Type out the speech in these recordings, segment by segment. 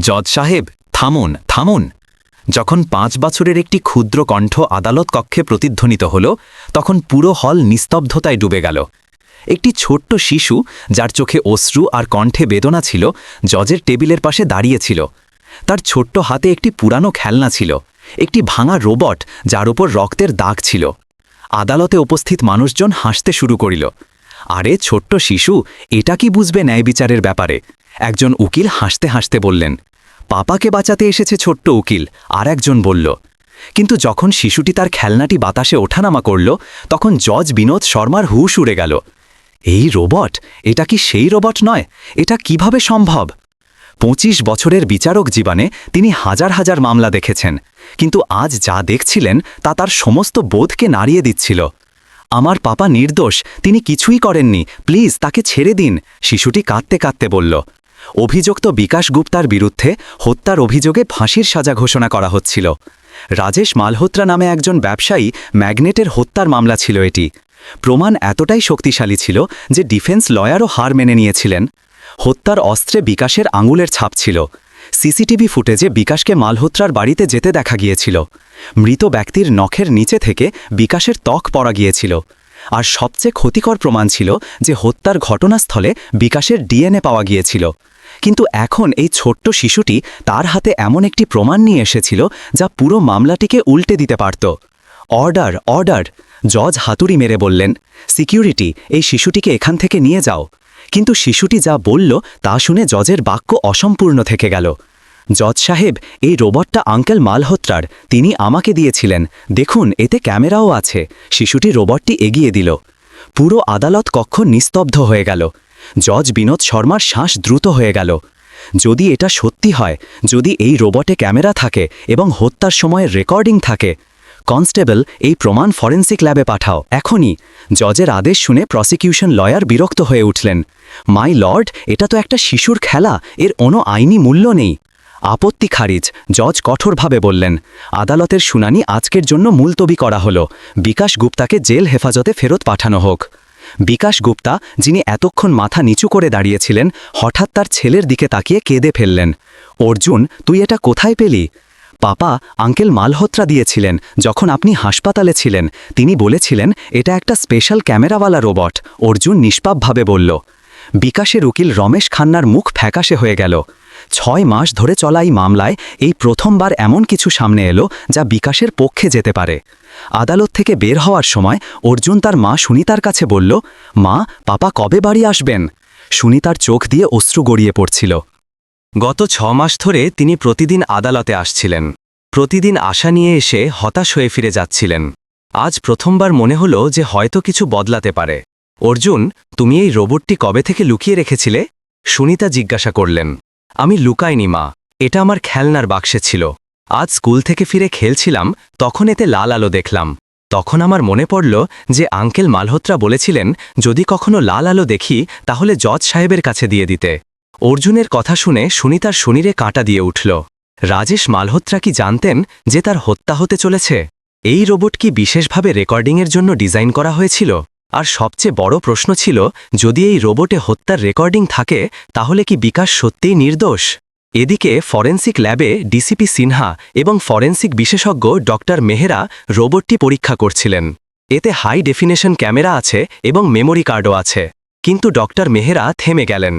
জজ সাহেব, থামুন থামুন। যখন পাঁচ বছরের একটি ক্ষুদ্র কণ্ঠ আদালত কক্ষে প্রতিধ্বনিত হল, তখন পুরো হল নিস্তব্ধতায় ডুবে গেল। একটি ছোট্ট শিশু, যার চোখে অশ্রু আর কণ্ঠে বেদনা ছিল, জজের টেবিলের পাশে দাঁড়িয়েছিল তার ছোট্ট হাতে একটি পুরানো খেলনা ছিল, একটি ভাঙা রোবট যার ওপর রক্তের দাগ ছিল। আদালতে উপস্থিত মানুষজন হাসতে শুরু করিল। আরে ছোট্ট শিশু, এটা কি বুঝবে ন্যায় বিচারের ব্যাপারে? একজন উকিল হাসতে হাসতে বললেন, পাপাকে বাঁচাতে এসেছে ছোট্ট উকিল। আর একজন বলল, কিন্তু যখন শিশুটি তার খেলনাটি বাতাসে ওঠানামা করল, তখন জজ বিনোদ শর্মার হুশ উড়ে গেল। এই রোবট, এটা কি সেই রোবট নয়? এটা কীভাবে সম্ভব? পঁচিশ বছরের বিচারক জীবনে তিনি হাজার হাজার মামলা দেখেছেন, কিন্তু আজ যা দেখছিলেন তা তার সমস্ত বোধকে নাড়িয়ে দিচ্ছিল। আমার পাপা নির্দোষ, তিনি কিছুই করেননি, প্লিজ তাকে ছেড়ে দিন, শিশুটি কাঁদতে কাঁদতে বলল। অভিযুক্ত বিকাশ গুপ্তার বিরুদ্ধে হত্যার অভিযোগে ফাঁসির সাজা ঘোষণা করা হচ্ছিল। রাজেশ মালহোত্রা নামে একজন ব্যবসায়ী ম্যাগনেটের হত্যার মামলা ছিল এটি। প্রমাণ এতটাই শক্তিশালী ছিল যে ডিফেন্স লয়ারও হার মেনে নিয়েছিলেন। হত্যার অস্ত্রে বিকাশের আঙুলের ছাপ ছিল। সিসিটিভি ফুটেজে বিকাশকে মালহোত্রার বাড়িতে যেতে দেখা গিয়েছিল। মৃত ব্যক্তির নখের নিচে থেকে বিকাশের ত্বক পড়া গিয়েছিল। আর সবচেয়ে ক্ষতিকর প্রমাণ ছিল যে হত্যার ঘটনাস্থলে বিকাশের ডিএনএ পাওয়া গিয়েছিল। কিন্তু এখন এই ছোট্ট শিশুটি তার হাতে এমন একটি প্রমাণ নিয়ে এসেছিল যা পুরো মামলাটিকে উল্টে দিতে পারত। অর্ডার অর্ডার, জজ হাতুড়ি মেরে বললেন, সিকিউরিটি, এই শিশুটিকে এখান থেকে নিয়ে যাও। কিন্তু শিশুটি যা বলল তা শুনে জজের বাক্য অসম্পূর্ণ থেকে গেল। জজ সাহেব, এই রোবটটা আঙ্কেল মালহোত্রার, তিনি আমাকে দিয়েছিলেন। দেখুন, এতে ক্যামেরাও আছে। শিশুটি রোবটটি এগিয়ে দিল। পুরো আদালত কক্ষ নিস্তব্ধ হয়ে গেল। জজ বিনোদ শর্মার শ্বাস দ্রুত হয়ে গেল। যদি এটা সত্যি হয়, যদি এই রোবটে ক্যামেরা থাকে এবং হত্যার সময় রেকর্ডিং থাকে, কনস্টেবল, এই প্রমাণ ফরেন্সিক ল্যাবে পাঠাও। এখনই। জজের আদেশ শুনে প্রসিকিউশন লয়ার বিরক্ত হয়ে উঠলেন। মাই লর্ড, এটা তো একটা শিশুর খেলা, এর কোনো আইনি মূল্য নেই। আপত্তি খারিজ, জজ কঠোরভাবে বললেন, আদালতের শুনানি আজকের জন্য মুলতবি করা হল। বিকাশ গুপ্তাকে জেল হেফাজতে ফেরত পাঠানো হোক। বিকাশ গুপ্তা, যিনি এতক্ষণ মাথা নিচু করে দাঁড়িয়েছিলেন, হঠাৎ তার ছেলের দিকে তাকিয়ে কেঁদে ফেললেন। অর্জুন, তুই এটা কোথায় পেলি? পাপা, আঙ্কেল মালহোত্রা দিয়েছিলেন, যখন আপনি হাসপাতালে ছিলেন। তিনি বলেছিলেন, এটা একটা স্পেশাল ক্যামেরাওয়ালা রোবট। অর্জুন নিষ্পাপভাবে বলল, বিকাশের উকিল রমেশ খান্নার মুখ ফ্যাকাশে হয়ে গেল। ছয় মাস ধরে চলা এই মামলায় এই প্রথমবার এমন কিছু সামনে এলো যা বিকাশের পক্ষে যেতে পারে। আদালত থেকে বের হওয়ার সময় অর্জুন তার মা সুনিতার কাছে বলল, মা, পাপা কবে বাড়ি আসবেন? সুনিতার চোখ দিয়ে অশ্রু গড়িয়ে পড়ছিল। গত ছ মাস ধরে তিনি প্রতিদিন আদালতে আসছিলেন। প্রতিদিন আশা নিয়ে এসে হতাশ হয়ে ফিরে যাচ্ছিলেন। আজ প্রথমবার মনে হল যে হয়তো কিছু বদলাতে পারে। অর্জুন, তুমি এই রোবটটি কবে থেকে লুকিয়ে রেখেছিলে? সুনিতা জিজ্ঞাসা করলেন। আমি লুকাইনি, মা। এটা আমার খেলনার বাক্সে ছিল। আজ স্কুল থেকে ফিরে খেলছিলাম, তখন এতে লাল আলো দেখলাম। তখন আমার মনে পড়ল যে আঙ্কেল মালহোত্রা বলেছিলেন, যদি কখনো লাল আলো দেখি, তাহলে জজ সাহেবের কাছে দিয়ে দিতে। অর্জুনের কথা শুনে সুনিতার শরীরে কাঁটা দিয়ে উঠল। রাজেশ মালহোত্রা কি জানতেন যে তার হত্যা হতে চলেছে? এই রোবট কি বিশেষভাবে রেকর্ডিংয়ের জন্য ডিজাইন করা হয়েছিল? আর সবচেয়ে বড় প্রশ্ন ছিল, যদি এই রোবটে হত্যার রেকর্ডিং থাকে, তাহলে কি বিকাশ সত্যিই নির্দোষ? এদিকে ফরেন্সিক ল্যাবে ডিসিপি সিনহা এবং ফরেন্সিক বিশেষজ্ঞ ডক্টর মেহেরা রোবটটি পরীক্ষা করছিলেন। এতে হাই ডেফিনেশন ক্যামেরা আছে এবং মেমোরি কার্ডও আছে। কিন্তু ডক্টর মেহেরা থেমে গেলেন।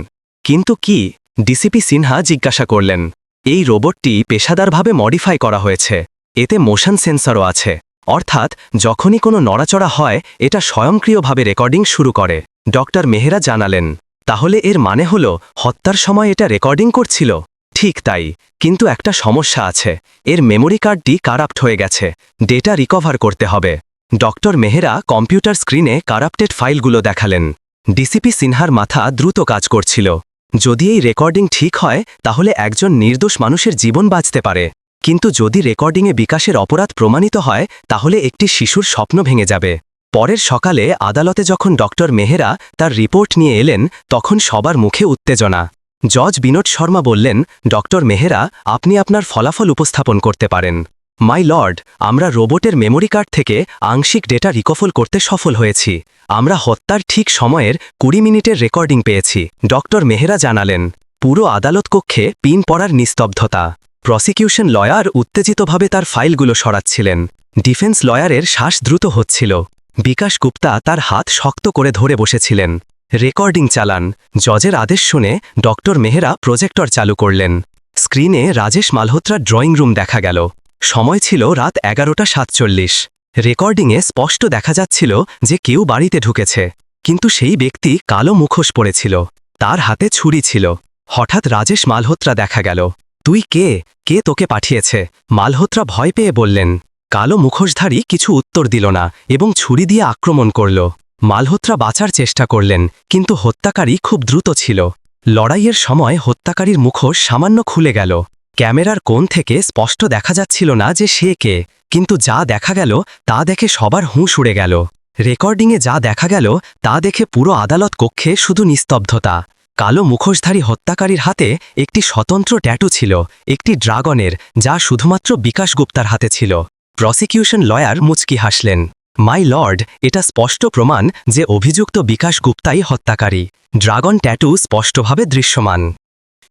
কিন্তু কি? ডিসিপি সিনহা জিজ্ঞাসা করলেন। এই রোবটটি পেশাদারভাবে মডিফাই করা হয়েছে। এতে মোশন সেন্সরও আছে। অর্থাৎ, যখনই কোনো নড়াচড়া হয়, এটা স্বয়ংক্রিয়ভাবে রেকর্ডিং শুরু করে। ডক্টর মেহেরা জানালেন, তাহলে এর মানে হল, হত্যার সময় এটা রেকর্ডিং করছিল? ঠিক তাই, কিন্তু একটা সমস্যা আছে। এর মেমোরি কার্ডটি কারাপ্ট হয়ে গেছে। ডেটা রিকভার করতে হবে। ডক্টর মেহেরা কম্পিউটার স্ক্রিনে কারাপ্টেড ফাইলগুলো দেখালেন। ডিসিপি সিনহার মাথা দ্রুত কাজ করছিল। যদি এই রেকর্ডিং ঠিক হয়, তাহলে একজন নির্দোষ মানুষের জীবন বাঁচতে পারে। কিন্তু যদি রেকর্ডিংয়ে বিকাশের অপরাধ প্রমাণিত হয়, তাহলে একটি শিশুর স্বপ্ন ভেঙে যাবে। পরের সকালে আদালতে যখন ডক্টর মেহেরা তার রিপোর্ট নিয়ে এলেন, তখন সবার মুখে উত্তেজনা। জজ বিনোদ শর্মা বললেন ডক্টর মেহেরা, আপনি আপনার ফলাফল উপস্থাপন করতে পারেন। মাই লর্ড, আমরা রোবটের মেমোরি কার্ড থেকে আংশিক ডেটা রিকফল করতে সফল হয়েছি। আমরা হত্যার ঠিক সময়ের কুড়ি মিনিটের রেকর্ডিং পেয়েছি। ডক্টর মেহেরা জানালেন, পুরো আদালত কক্ষে পিন পড়ার নিস্তব্ধতা। প্রসিকিউশন লয়ার উত্তেজিতভাবে তার ফাইলগুলো সরাচ্ছিলেন। ডিফেন্স লয়ারের শ্বাস দ্রুত হচ্ছিল। বিকাশ গুপ্তা তার হাত শক্ত করে ধরে বসেছিলেন। রেকর্ডিং চালান। জজের আদেশ শুনে ডক্টর মেহরা প্রজেক্টর চালু করলেন। স্ক্রিনে রাজেশ মালহোত্রার ড্রয়িং রুম দেখা গেল। সময় ছিল রাত এগারোটা সাতচল্লিশ। রেকর্ডিংয়ে স্পষ্ট দেখা যাচ্ছিল যে কেউ বাড়িতে ঢুকেছে। কিন্তু সেই ব্যক্তি কালো মুখোশ পড়েছিল তার হাতে ছুরি ছিল। হঠাৎ রাজেশ মালহোত্রা দেখা গেল। তুই কে? কে তোকে পাঠিয়েছে? মালহোত্রা ভয় পেয়ে বললেন, কালো মুখোশধারী কিছু উত্তর দিল না এবং ছুরি দিয়ে আক্রমণ করল। মালহোত্রা বাঁচার চেষ্টা করলেন, কিন্তু হত্যাকারী খুব দ্রুত ছিল। লড়াইয়ের সময় হত্যাকারীর মুখোশ সামান্য খুলে গেল। ক্যামেরার কোণ থেকে স্পষ্ট দেখা যাচ্ছিল না যে সে কে, কিন্তু যা দেখা গেল তা দেখে সবার হুঁশ উড়ে গেল। রেকর্ডিংয়ে যা দেখা গেল তা দেখে পুরো আদালত কক্ষে শুধু নিস্তব্ধতা। কালো মুখোশধারী হত্যাকারীর হাতে একটি স্বতন্ত্র ট্যাটু ছিল, একটি ড্রাগনের, যা শুধুমাত্র বিকাশ গুপ্তার হাতে ছিল। প্রসিকিউশন লয়ার মুচকি হাসলেন। মাই লর্ড, এটা স্পষ্ট প্রমাণ যে অভিযুক্ত বিকাশ গুপ্তাই হত্যাকারী। ড্রাগন ট্যাটু স্পষ্টভাবে দৃশ্যমান।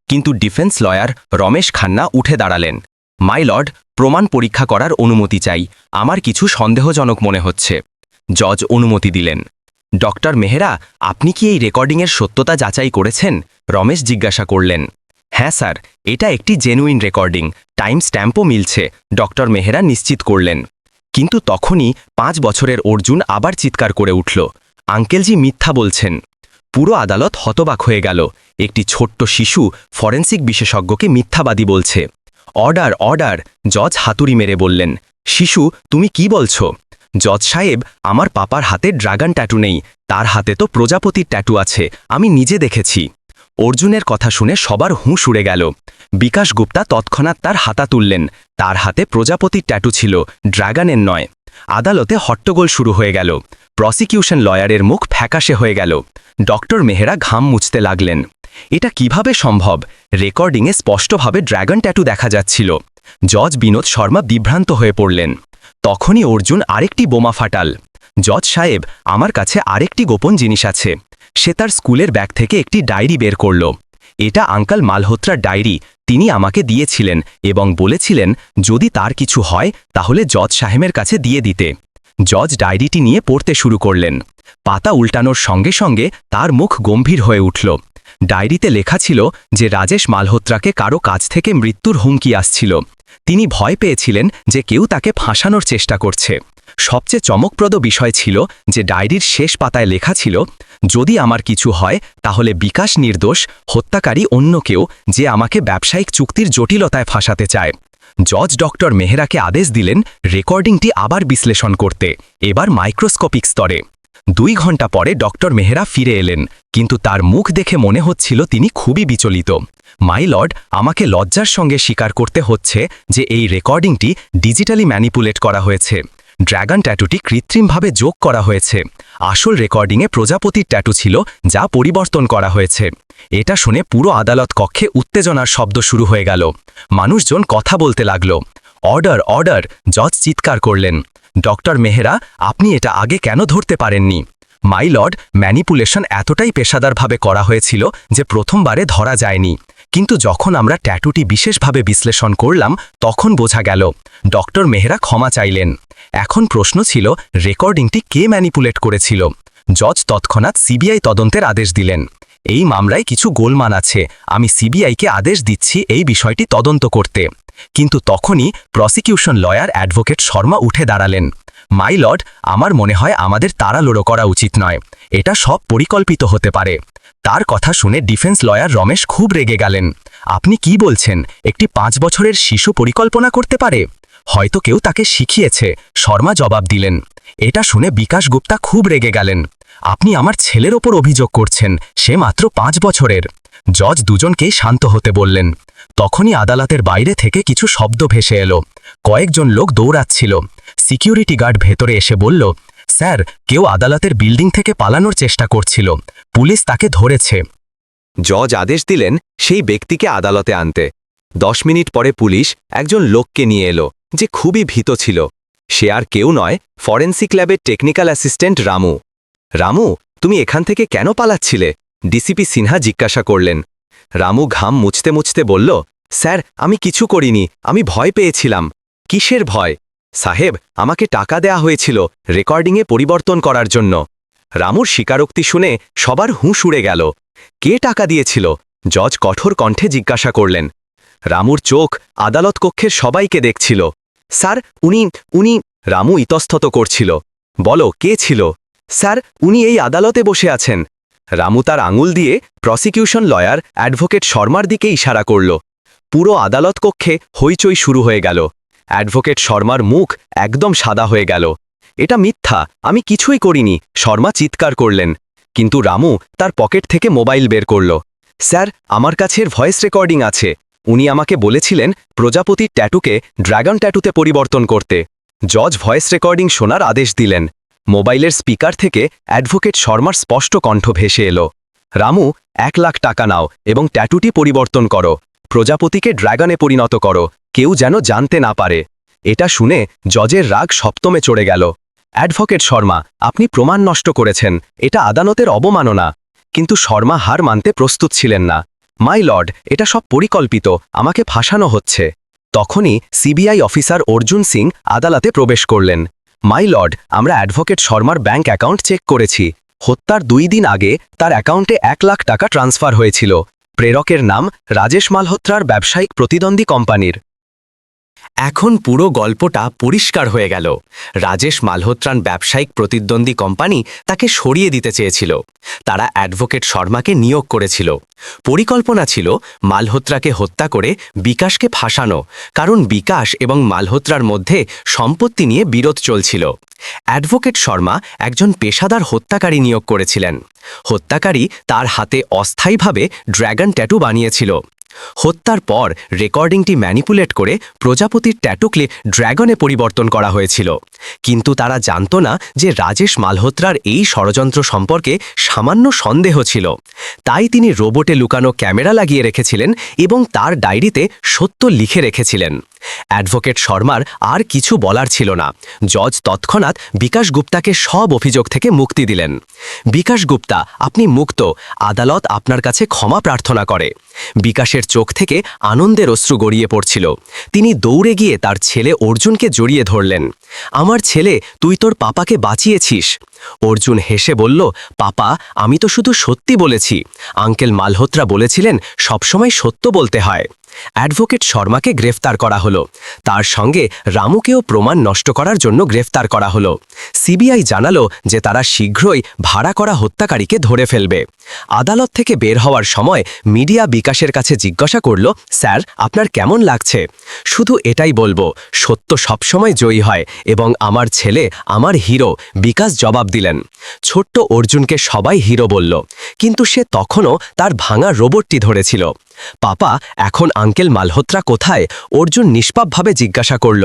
কিন্তু ডিফেন্স লয়ার রমেশ খান্না উঠে দাঁড়ালেন। মাই লর্ড, প্রমাণ পরীক্ষা করার অনুমতি চাই। আমার কিছু সন্দেহজনক মনে হচ্ছে। জজ অনুমতি দিলেন। ডক্টর মেহরা, আপনি কি এই রেকর্ডিংয়ের সত্যতা যাচাই করেছেন? রমেশ জিজ্ঞাসা করলেন। হ্যাঁ স্যার, এটা একটি জেনুইন রেকর্ডিং, টাইম স্ট্যাম্পও মিলছে, ডক্টর মেহরা নিশ্চিত করলেন। কিন্তু তখনই পাঁচ বছরের অর্জুন আবার চিৎকার করে উঠল। আঙ্কেলজি মিথ্যা বলছেন। পুরো আদালত হতবাক হয়ে গেল। একটি ছোট্ট শিশু ফরেন্সিক বিশেষজ্ঞকে মিথ্যাবাদী বলছে। অর্ডার অর্ডার, জজ হাতুড়ি মেরে বললেন। শিশু, তুমি কি বলছো? জজ সাহেব, আমার পাপার হাতে ড্রাগন ট্যাটু নেই, তার হাতে তো প্রজাপতির ট্যাটু আছে, আমি নিজে দেখেছি। অর্জুনের কথা শুনে সবার হুঁশ উড়ে গেল। বিকাশ গুপ্তা তৎক্ষণাৎ তার হাতা তুললেন, তার হাতে প্রজাপতির ট্যাটু ছিল, ড্রাগনের নয়। আদালতে হট্টগোল শুরু হয়ে গেল, প্রসিকিউশন লয়ারের মুখ ফ্যাকাশে হয়ে গেল। ডক্টর মেহরা ঘাম মুছতে লাগলেন। এটা কীভাবে সম্ভব? রেকর্ডিংয়ে স্পষ্টভাবে ড্রাগন ট্যাটু দেখা যাচ্ছিল। জজ বিনোদ শর্মা বিভ্রান্ত হয়ে পড়লেন। তখনই অর্জুন আরেকটি বোমা ফাটাল। জজ সাহেব, আমার কাছে আরেকটি গোপন জিনিস আছে। সে তার স্কুলের ব্যাগ থেকে একটি ডায়েরি বের করল। এটা আঙ্কাল মালহোত্রার ডায়েরি, তিনি আমাকে দিয়েছিলেন এবং বলেছিলেন, যদি তার কিছু হয়, তাহলে জজ সাহেবের কাছে দিয়ে দিতে। জজ ডায়েরিটি নিয়ে পড়তে শুরু করলেন। পাতা উল্টানোর সঙ্গে সঙ্গে তার মুখ গম্ভীর হয়ে উঠল। ডায়েরিতে লেখা ছিল যে রাজেশ মালহোত্রাকে কারও কাছ থেকে মৃত্যুর হুমকি আসছিল। তিনি ভয় পেয়েছিলেন যে কেউ তাকে ফাঁসানোর চেষ্টা করছে। সবচেয়ে চমকপ্রদ বিষয় ছিল যে ডায়েরির শেষ পাতায় লেখা ছিল, যদি আমার কিছু হয়, তাহলে বিকাশ নির্দোষ, হত্যাকারী অন্য কেউ যে আমাকে ব্যবসায়িক চুক্তির জটিলতায় ফাঁসাতে চায়। জজ ডক্টর মেহরাকে আদেশ দিলেন রেকর্ডিংটি আবার বিশ্লেষণ করতে, এবার মাইক্রোস্কোপিক স্তরে। দুই ঘণ্টা পরে ডক্টর মেহরা ফিরে এলেন, কিন্তু তার মুখ দেখে মনে হচ্ছিল তিনি খুবই বিচলিত। মাই লর্ড, আমাকে লজ্জার সঙ্গে স্বীকার করতে হচ্ছে যে এই রেকর্ডিংটি ডিজিটালি ম্যানিপুলেট করা হয়েছে। ড্র্যাগন ট্যাটুটি কৃত্রিমভাবে যোগ করা হয়েছে। আসল রেকর্ডিংয়ে প্রজাপতির ট্যাটু ছিল যা পরিবর্তন করা হয়েছে। এটা শুনে পুরো আদালত কক্ষে উত্তেজনার শব্দ শুরু হয়ে গেল। মানুষজন কথা বলতে লাগল। অর্ডার অর্ডার, জজ চিৎকার করলেন। ডক্টর মেহরা, আপনি এটা আগে কেন ধরতে পারেননি? মাই লর্ড, ম্যানিপুলেশন এতটাই পেশাদারভাবে করা হয়েছিল যে প্রথমবারে ধরা যায়নি। কিন্তু যখন আমরা ট্যাটুটি বিশেষভাবে বিশ্লেষণ করলাম, তখন বোঝা গেল, ডক্টর মেহরা ক্ষমা চাইলেন। এখন প্রশ্ন ছিল, রেকর্ডিংটি কে ম্যানিপুলেট করেছিল? জজ তৎক্ষণাৎ সিবিআই তদন্তের আদেশ দিলেন। এই মামলায় কিছু গোলমান আছে। আমি সিবিআইকে আদেশ দিচ্ছি এই বিষয়টি তদন্ত করতে। কিন্তু তখনই প্রসিকিউশন লয়ার অ্যাডভোকেট শর্মা উঠে দাঁড়ালেন। মাই লর্ড, আমার মনে হয় আমাদের তাড়ালোড়ো করা উচিত নয়। এটা সব পরিকল্পিত হতে পারে তার কথা শুনে ডিফেন্স লয়ার রমেশ খুব রেগে গেলেন। আপনি কি বলছেন? একটি পাঁচ বছরের শিশু পরিকল্পনা করতে পারে? হয়তো কেউ তাকে শিখিয়েছে। শর্মা জবাব দিলেন, এটা শুনে বিকাশ গুপ্তা খুব রেগে গেলেন। আপনি আমার ছেলের ওপর অভিযোগ করছেন, সে মাত্র পাঁচ বছরের। জজ দুজনকেই শান্ত হতে বললেন। তখনই আদালতের বাইরে থেকে কিছু শব্দ ভেসে এলো। কয়েকজন লোক দৌড়াচ্ছিল। সিকিউরিটি গার্ড ভেতরে এসে বলল, স্যার, কেউ আদালতের বিল্ডিং থেকে পালানোর চেষ্টা করছিল। পুলিশ তাকে ধরেছে। জজ আদেশ দিলেন, সেই ব্যক্তিকে আদালতে আনতে। দশ মিনিট পরে পুলিশ একজন লোককে নিয়ে এলো। যে খুবই ভীত ছিল। সে আর কেউ নয়, ফরেন্সিক ল্যাবের টেকনিক্যাল অ্যাসিস্ট্যান্ট রামু। রামু, তুমি এখান থেকে কেন পালাচ্ছিলে? ডিসিপি সিনহা জিজ্ঞাসা করলেন। রামু ঘাম মুছতে মুছতে বলল, স্যার, আমি কিছু করিনি, আমি ভয় পেয়েছিলাম। কিসের ভয়? সাহেব, আমাকে টাকা দেয়া হয়েছিল রেকর্ডিংয়ে পরিবর্তন করার জন্য। রামুর স্বীকারোক্তি শুনে সবার হুঁশ উড়ে গেল। কে টাকা দিয়েছিল? জজ কঠোর কণ্ঠে জিজ্ঞাসা করলেন। রামুর চোখ আদালত কক্ষের সবাইকে দেখছিল। স্যার, উনি উনি রামু ইতস্তত করছিল। বলো, কে ছিল? স্যার, উনি এই আদালতে বসে আছেন। রামু তার আঙুল দিয়ে প্রসিকিউশন লয়ার অ্যাডভোকেট শর্মার দিকে ইশারা করল। পুরো আদালত কক্ষে হইচই শুরু হয়ে গেল। অ্যাডভোকেট শর্মার মুখ একদম সাদা হয়ে গেল। এটা মিথ্যা, আমি কিছুই করিনি, শর্মা চিৎকার করলেন। কিন্তু রামু তার পকেট থেকে মোবাইল বের করল। স্যার, আমার কাছের ভয়েস রেকর্ডিং আছে। উনি আমাকে বলেছিলেন প্রজাপতির ট্যাটুকে ড্রাগন ট্যাটুতে পরিবর্তন করতে। জজ ভয়েস রেকর্ডিং শোনার আদেশ দিলেন। মোবাইলের স্পিকার থেকে অ্যাডভোকেট শর্মার স্পষ্ট কণ্ঠ ভেসে এলো। রামু, এক লাখ টাকা নাও এবং ট্যাটুটি পরিবর্তন করো। প্রজাপতিকে ড্রাগনে পরিণত করো। কেউ যেন জানতে না পারে। এটা শুনে জজের রাগ সপ্তমে চড়ে গেল। অ্যাডভোকেট শর্মা, আপনি প্রমাণ নষ্ট করেছেন। এটা আদালতের অবমাননা। কিন্তু শর্মা হার মানতে প্রস্তুত ছিলেন না। মাই লর্ড, এটা সব পরিকল্পিত, আমাকে ফাঁসানো হচ্ছে। তখনই সিবিআই অফিসার অর্জুন সিং আদালতে প্রবেশ করলেন। মাই লর্ড, আমরা অ্যাডভোকেট শর্মার ব্যাঙ্ক অ্যাকাউন্ট চেক করেছি। হত্যার দুই দিন আগে তার অ্যাকাউন্টে এক লাখ টাকা ট্রান্সফার হয়েছিল। প্রেরকের নাম রাজেশ মালহোত্রার ব্যবসায়িক প্রতিদ্বন্দ্বী কোম্পানির। এখন পুরো গল্পটা পরিষ্কার হয়ে গেল। রাজেশ মালহোত্রান ব্যবসায়িক প্রতিদ্বন্দ্বী কোম্পানি তাকে সরিয়ে দিতে চেয়েছিল। তারা অ্যাডভোকেট শর্মাকে নিয়োগ করেছিল। পরিকল্পনা ছিল মালহোত্রাকে হত্যা করে বিকাশকে ফাঁসানো, কারণ বিকাশ এবং মালহোত্রার মধ্যে সম্পত্তি নিয়ে বিরোধ চলছিল। অ্যাডভোকেট শর্মা একজন পেশাদার হত্যাকারী নিয়োগ করেছিলেন। হত্যাকারী তার হাতে অস্থায়ীভাবে ড্র্যাগন ট্যাটু বানিয়েছিল। হত্যার পর রেকর্ডিংটি ম্যানিপুলেট করে প্রজাপতির ট্যাটুকলে ড্র্যাগনে পরিবর্তন করা হয়েছিল। কিন্তু তারা জানত না যে রাজেশ মালহোত্রার এই ষড়যন্ত্র সম্পর্কে সামান্য সন্দেহ ছিল। তাই তিনি রোবটে লুকানো ক্যামেরা লাগিয়ে রেখেছিলেন এবং তার ডায়েরিতে সত্য লিখে রেখেছিলেন। অ্যাডভোকেট শর্মার আর কিছু বলার ছিল না। জজ তৎক্ষণাৎ বিকাশ গুপ্তাকে সব অভিযোগ থেকে মুক্তি দিলেন। বিকাশ গুপ্তা, আপনি মুক্ত। আদালত আপনার কাছে ক্ষমা প্রার্থনা করে। বিকাশের চোখ থেকে আনন্দের অশ্রু গড়িয়ে পড়ছিল। তিনি দৌড়ে গিয়ে তার ছেলে অর্জুনকে জড়িয়ে ধরলেন। আমার ছেলে, তুই তোর পাপাকে বাঁচিয়েছিস। অর্জুন হেসে বলল, পাপা, আমি তো শুধু সত্যি বলেছি। আঙ্কেল মালহোত্রা বলেছিলেন, সবসময় সত্য বলতে হয়। অ্যাডভোকেট শর্মাকে গ্রেফতার করা হলো। তার সঙ্গে রামুকেও প্রমাণ নষ্ট করার জন্য গ্রেফতার করা হলো। সিবিআই জানালো যে তারা শীঘ্রই ভাড়া করা হত্যাকারীকে ধরে ফেলবে। আদালত থেকে বের হওয়ার সময় মিডিয়া বিকাশের কাছে জিজ্ঞাসা করল, স্যার, আপনার কেমন লাগছে? শুধু এটাই বলব, সত্য সবসময় জয়ী হয় এবং আমার ছেলে, আমার হিরো বিকাশ জবাব দিলেন। ছোট্ট অর্জুনকে সবাই হিরো বলল, কিন্তু সে তখনও তার ভাঙা রোবটটি ধরেছিল। পাপা, এখন আঙ্কেল মালহোত্রা কোথায়? অর্জুন নিষ্পাপভাবে জিজ্ঞাসা করল।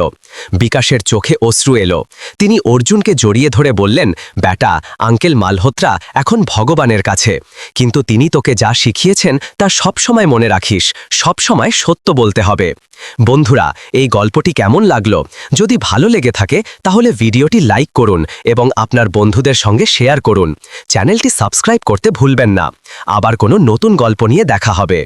বিকাশের চোখে অশ্রু এলো। তিনি অর্জুনকে জড়িয়ে ধরে বললেন, ব্যাটা, আঙ্কেল মালহোত্রা এখন ভগবানের কাছে। কিন্তু তিনি তোকে যা শিখিয়েছেন, তা সবসময় মনে রাখিস। সবসময় সত্য বলতে হবে। বন্ধুরা, এই গল্পটি কেমন লাগল? যদি ভালো লেগে থাকে, তাহলে ভিডিওটি লাইক করুন এবং আপনার বন্ধুদের সঙ্গে শেয়ার করুন। চ্যানেলটি সাবস্ক্রাইব করতে ভুলবেন না। আবার কোনো নতুন গল্প নিয়ে দেখা হবে।